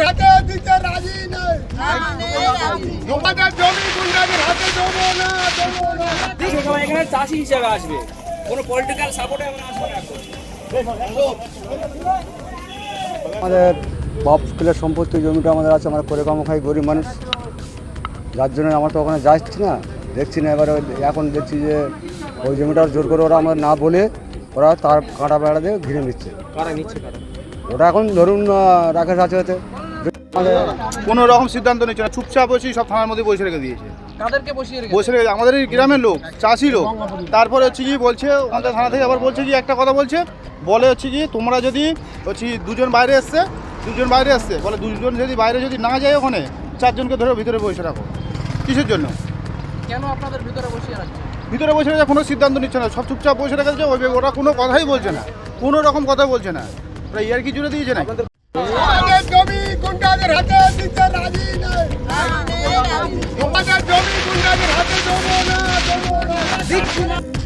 গুন্ডাদের হাতে দিতে রাজি নয় তোমাদের জমি গুন্ডাদের হাতে দেবো না দেবো না। এখানে চাষি হিসেবে আসবে। কোনো পলিটিক্যাল সাপোর্টে আমরা আসব না আমাদের বাপ স্কুলের সম্পত্তি জমিটা আমাদের আছে আমরা করে কামো খাই গরিব মানুষ। যার জন্য আমরা তো ওখানে যাচ্ছি না। দেখছি না এবারে এখন দেখছি যে ওই জমিটা জোর করে ওরা আমার না বলে ওরা তার কাঁটা বেড়া দিয়ে ঘিরে নিচ্ছে। ওটা এখন ধরুন রাকেশ আছে হতে আমাদের কোনো রকম সিদ্ধান্ত নিচ্ছে না। চুপচাপ বসে সব থানার মধ্যে বসে রেখে দিয়েছে। বসিয়ে রেখে বসে রেখে আমাদের এই গ্রামের লোক চাষি লোক। তারপরে হচ্ছে কি বলছে ওখানটা থানা থেকে আবার বলছে কি একটা কথা বলছে বলে হচ্ছে কি তোমরা যদি হচ্ছে দুজন বাইরে এসছে দুজন বাইরে এসছে বলে দুজন যদি বাইরে যদি না যায় ওখানে চারজনকে ধরে ভিতরে বসে রাখো। কিসের জন্য? কেন আপনাদের ভিতরে বসিয়ে রাখছে? ভিতরে বসে রেখে কোনো সিদ্ধান্ত নিচ্ছে না। সব চুপচাপ বসে রেখেছে ওই ওরা কোনো কথাই বলছে না। কোনো রকম কথা বলছে না। ওরা ইয়ার কি জুড়ে দিয়েছে না গুন্ডাদের হাতে দিতে রাজি নয় তোমাদের জমি গুন্ডাদের হাতে দেবো না দেবো না।